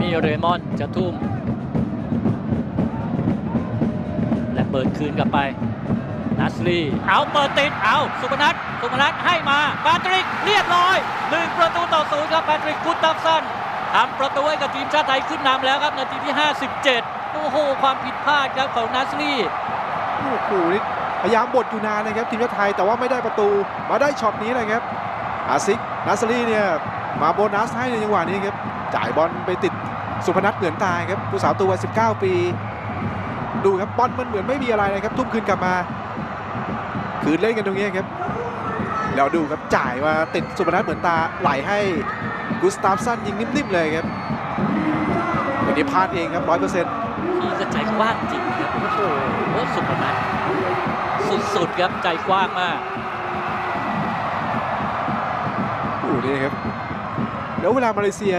มี่เรมอนจะทุ่ม และเปิดคืนกลับไป นัสลี เอาเปิดติด เอาสุพนัทสุพนัทให้มาแปตริกเรียบร้อยหนึ่งประตูต่อศูนย์ครับแปตริกกุตตัฟสันทำประตูให้กับทีมชาติไทยขึ้นนำแล้วครับ นาทีที่ 57 โอ้โห ความผิดพลาดครับของนัสลีโอ้โหนี่พยายามบดอยู่นานนะครับทีมชาติไทยแต่ว่าไม่ได้ประตูมาได้ช็อตนี้เลยครับอาซิกนัสรีเนี่ย มาโบนัสให้ในจังหวะนี้ครับ จ่ายบอลไปติดสุพนัทเหมือนตายครับผู้สาวตัววัย19 ปี ดูครับบอลมันเหมือนไม่มีอะไรนะครับ ทุ่มคืนกลับมา คืนเล่นกันตรงนี้ครับ แล้วดูครับจ่ายมาติดสุพนัทเหมือนตาไหลให้กุสตาฟสันยิงนิ่มๆเลยครับวันนี้พลาดเองครับร้อยเปอร์เซ็นต์พี่ก็ใจกว้างจริงครับโอ้โหสุพนัทสุดๆครับใจกว้างมากโอ้โหนี่ครับ แล้วเว